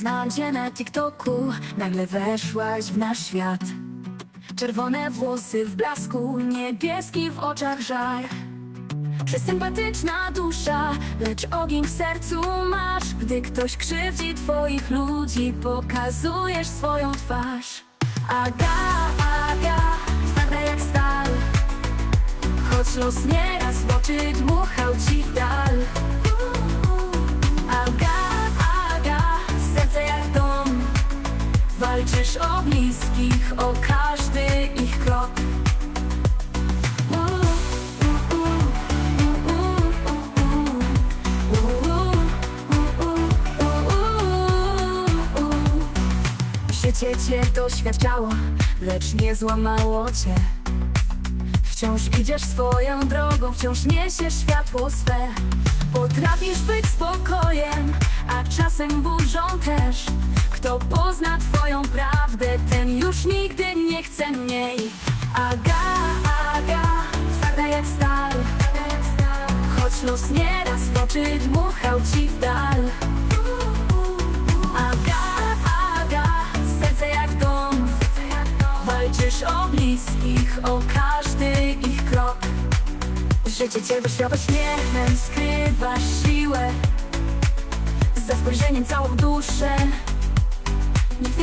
trendzie na TikToku Nagle weszłaś w nasz świat. Czerwone włosy w blasku Niebieski w oczach żar Przesympatyczna dusza Lecz ogień w sercu masz. Gdy ktoś krzywdzi twoich ludzi Pokazujesz swoją twarz. Aga, Aga Twarda jak stal. Choć los nieraz w oczy dmuchał ci w dal Walczysz o bliskich, o każdy ich krok. Życie cię doświadczało, lecz nie złamało cię. Wciąż idziesz swoją drogą, wciąż niesiesz światło swe. Potrafisz być spokojem, a czasem burzą też. Kto pozna twoją prawdę, ten już nigdy nie chce mniej. Aga, Aga, twarda jak stal. Choć los nieraz w oczy dmuchał ci w dal. Aga, Aga, serce jak dom. Walczysz o bliskich, o każdy ich krok. Życie cię wyświewa śmiechem, skrywasz siłę. Za spojrzeniem całą duszę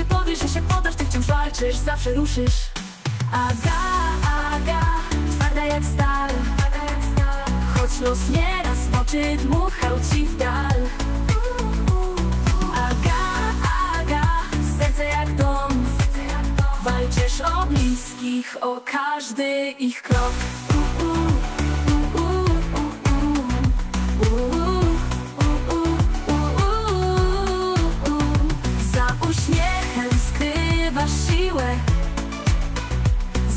Nikt nie powie, że się podasz, ty wciąż walczysz, zawsze ruszysz. Aga, Aga, twarda jak stal. Choć los nieraz w oczy dmuchał ci w dal. Aga, Aga, serce jak dom. Walczysz o bliskich, o każdy ich krok siłę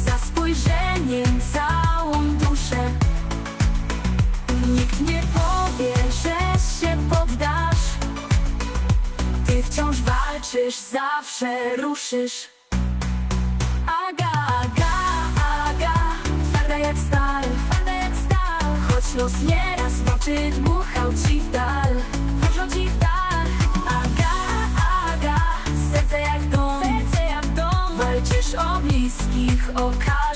Za spojrzeniem całą duszę. Nikt nie powie, że się poddasz. Ty wciąż walczysz, zawsze ruszysz. Aga, Aga, Aga Twarda jak stal, twarda jak stal. Choć los nieraz w oczy dmuchał ci w dal ci w dal bliskich okazji.